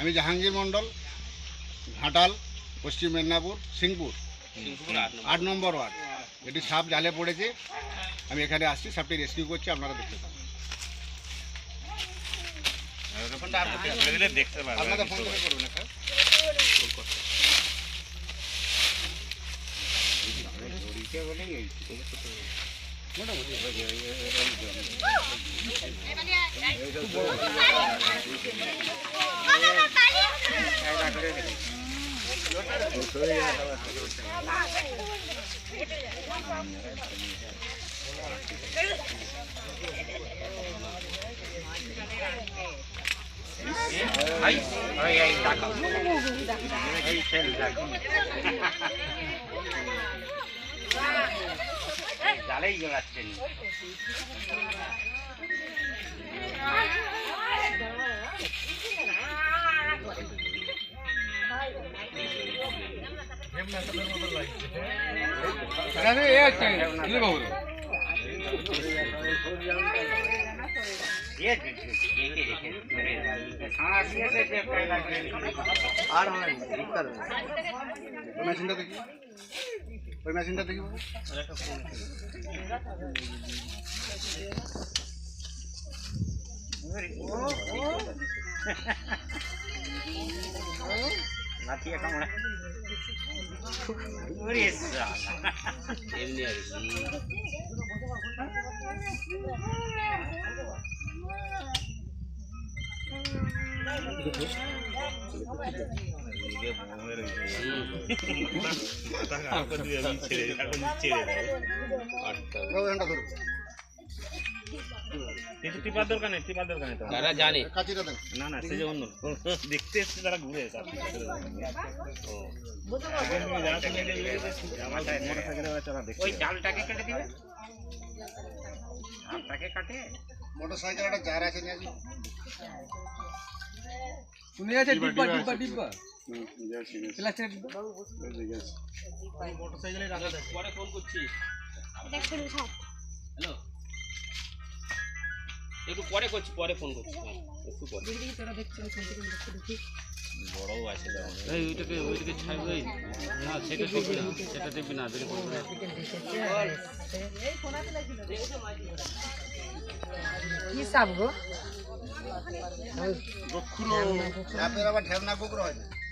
আমি জাহাঙ্গীর মণ্ডল ঘাটাল পশ্চিম মেদিনীপুর সিংপুর। আট নম্বর। ওয়ার্ড। এটি সাপ জালে পড়েছে। আমি এখানে আসছি সাপটি রেস্কিউ করছি আপনারা দেখতে পাবেন আপনাদের ফোন করে করবেন একটা। জালেই জড়াচ্ছেন আর ওই মেশিনটা দেখি ওই মেশিনটা দেখি বাবু। লাঠিয়ে কামড়া ওরে শালা। এমনি আর কি নিজে বমে রয়েছে। এখন দিয়ে আমি ছেড়ে এখন ছেড়ে তারা জানে কাঁচিটা দেন না না সে যে অন্য দেখতে এসছে তারা ঘুরে এসে মোটরসাইকেলে। ওই জালটাকে কেটে দিবে জালটাকে কাটে মোটর সাইকেল একটা জার আছে নিয়ে। শুনে যাচ্ছে ডিব্বা ডিব্বা ডিব্বা প্লাস্টিকের ডিব্বা পরে ফোন করছি হ্যালো? একটু পরে করছি পরে ফোন করছি। হ্যাঁ, একটু পরে। বড়ও আছে এই ওইটাকে ওইটাকে ছাড়বে না সেটা দেখবি না সেটা দেখবি না বেরিয়ে পড়বে না। কি সাপ গো? সাপের আবার ঢেবনা কুকুর হয় না।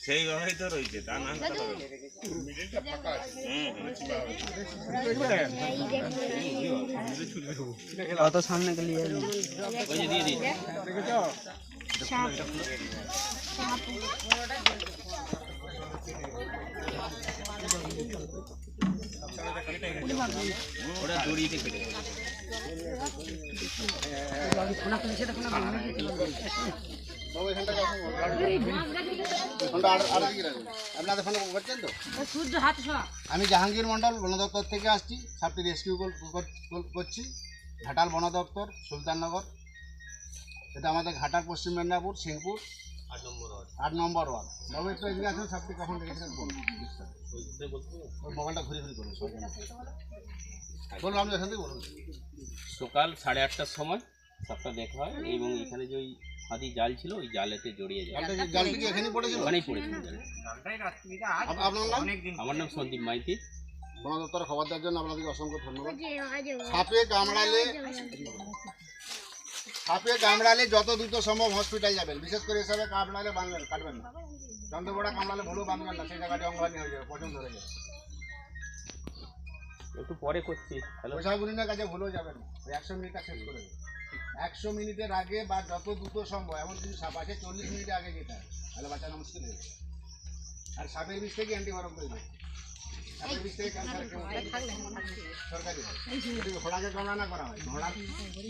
সেইভাবেই তো রয়েছে তা না হলে তো হবে না। হুম। অত সামনে গেলে ওই যে দিয়ে দিই ওটা দড়িতে কেটে আমি জাহাঙ্গীর মণ্ডল বন দপ্তর থেকে আসছি সাপটি রেস্কিউ করছি ঘাটাল বন দপ্তর সুলতাননগর এটা আমাদের ঘাটাল পশ্চিম মেদিনীপুর, সিংপুর। আট নম্বর ওয়ার্ড। বাবু একটু এদিকে আসুন সাপটি কখন বলুন। মোবাইলটা ঘুরে ঘুরে করুন বলুন আপনি এখান থেকে বলুন। সকাল সাড়ে আটটার সময় সবটা দেখা হয় এবং এখানে যে ওই হাতি জাল ছিল ওই জালেতে জড়িয়ে যায়। জালটা কি- জালটি পড়েছিল? ওখানেই পড়েছিল আপনার নাম? আমার নাম সন্দীপ মাইতি। বন দপ্তর খবর দেওয়ার জন্য আপনাদেরকে অসংখ্য ধন্যবাদ। সাপে কামড়ালে সাপে কামড়ালে যত দ্রুত সম্ভব হসপিটাল যাবেন। বিশেষ করে হিসাবে কামড়ালে বাঁধবেন কাটবেন না। চন্দ্রপোড়া কামড়ালে ভুলেও বাঁধবেন না সেই জায়গাটি অঙ্গহানি হয়ে যাবে পছন্দ হয়ে যাবে। একটু পরে করছি পয়সাগুলিনের কাছে ভুলেও যাবেন না ওই একশো মিনিটটা শেষ করে একশো মিনিটের আগে বা যত দ্রুত সম্ভব এমন কিছু সাপ আছে চল্লিশ মিনিটের আগে যেতে হয় তাহলে বাঁচানো মুশকিল হয়ে যাবে। আর সাপের বিষ থেকে অ্যান্টিবায়োটিক তৈরি হয়। ঘোড়াকে কামড়ানা করা হয় ঘোড়ার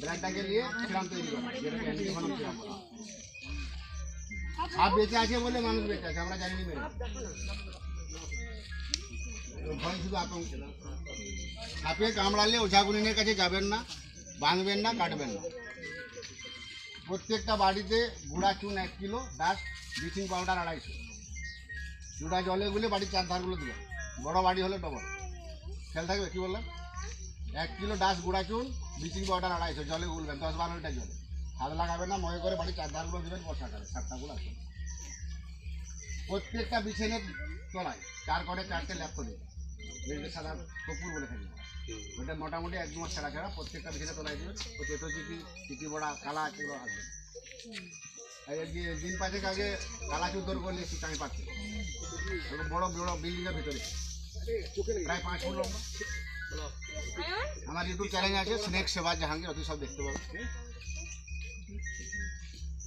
ব্লাডটাকে নিয়ে সিরাম তৈরি করা হয় সাপ বেঁচে আছে বলে মানুষ বেঁচে আছে আমরা জানি মেরে সাপে কামড়ালে ওঝাগুলিনের কাছে যাবেন না বাঁধবেন না কাটবেন না প্রত্যেকটা বাড়িতে গুঁড়া চুন এক কিলো ডাস্ট ব্লিচিং পাউডার আড়াইশো দুটা জলে গুলে বাড়ির চার ধারগুলো দেবেন বড় বাড়ি হলে ডবল খেয়াল থাকবে, কী বললাম? এক কিলো ডাস্ট গুঁড়া চুন ব্লিচিং পাউডার আড়াইশো, জলে গুলবেন দশ বারো লিটার জলে। হাত লাগাবেন না মনে করে বাড়ির চার ধারগুলো দেবেন বর্ষাকালে সাতটাগুলো আসবে প্রত্যেকটা বিছানের তলায় চার করে চারটে দেবে যেটা সাদা কপুর বলে থাকি। ওটা মোটামুটি এক দু মাস ছাড়া ছাড়া প্রত্যেকটা বিছানে তোলাই দেবে ও চেটো চিটি চিটি বড়া, কালা এগুলো আসবে দিন পাঁচেক আগে কালা চুতর করলে একটু টাইম পাচ্ছে বড় বড় বিল্ডিংয়ের ভিতরে। প্রায় পাঁচ ফুট লম্বা আমার ইউটিউব চ্যানেল আছে স্নেক সেবা জাহাঙ্গীর অতি সব দেখতে পাবো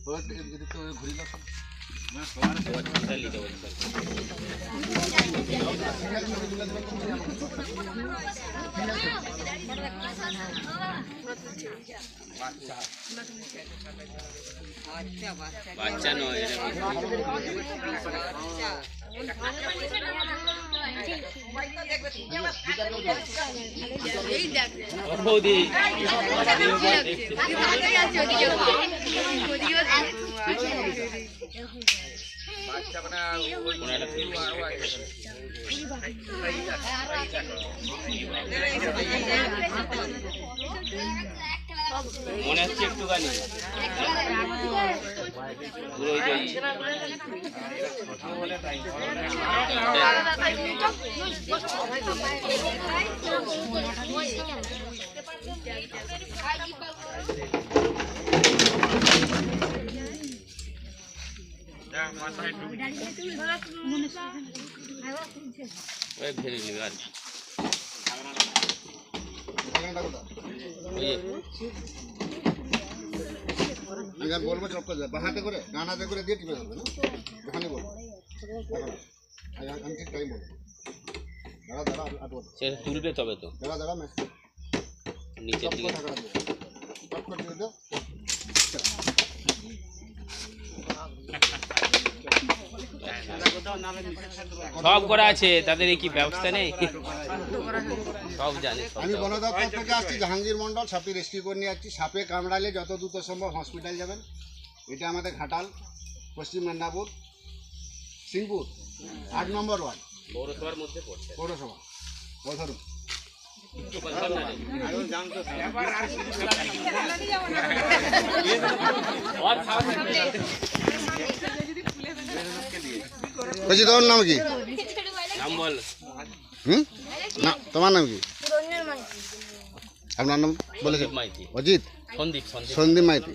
ওই এদিক তো ঘুরি দাও বাচ্চা নয় বৌদি মনে হচ্ছে একটুখানি পুরো ওই যে ওই ভেঙে নেবে আর কি। ওই যে আমি বলব চপ করে দেবে হাতে করে ডানাতে করে দিয়ে টিপে দেবে না ওখানে বলব। আমি আমি ঠিক তাই বলব দাঁড়া দাঁড়া আটবো সেটা তুলবে তবে তো। দাঁড়া দাঁড়া নিচে দিকে চপ করে দিয়ে দাও সব করা আছে তাদের কি ব্যবস্থা নেই? সব জানে আমি। বন দপ্তর থেকে আসছি জাহাঙ্গীর মন্ডল সাপে রেস্কিউ করে নিয়ে যাচ্ছি। সাপে কামড়ালে যত দ্রুত সম্ভব হসপিটাল যাবেন। এটা আমাদের ঘাটাল পশ্চিম মেদিনীপুর সিংপুর আট নম্বর ওয়ার্ড। পৌরসভার মধ্যে পড়ছে। পৌরসভা বলছি তোমার নাম কি? নাম বল হুম? না তোমার নাম কি? আপনার নাম মাইতি। অজিত? সন্দীপ। সন্দীপ মাইতি।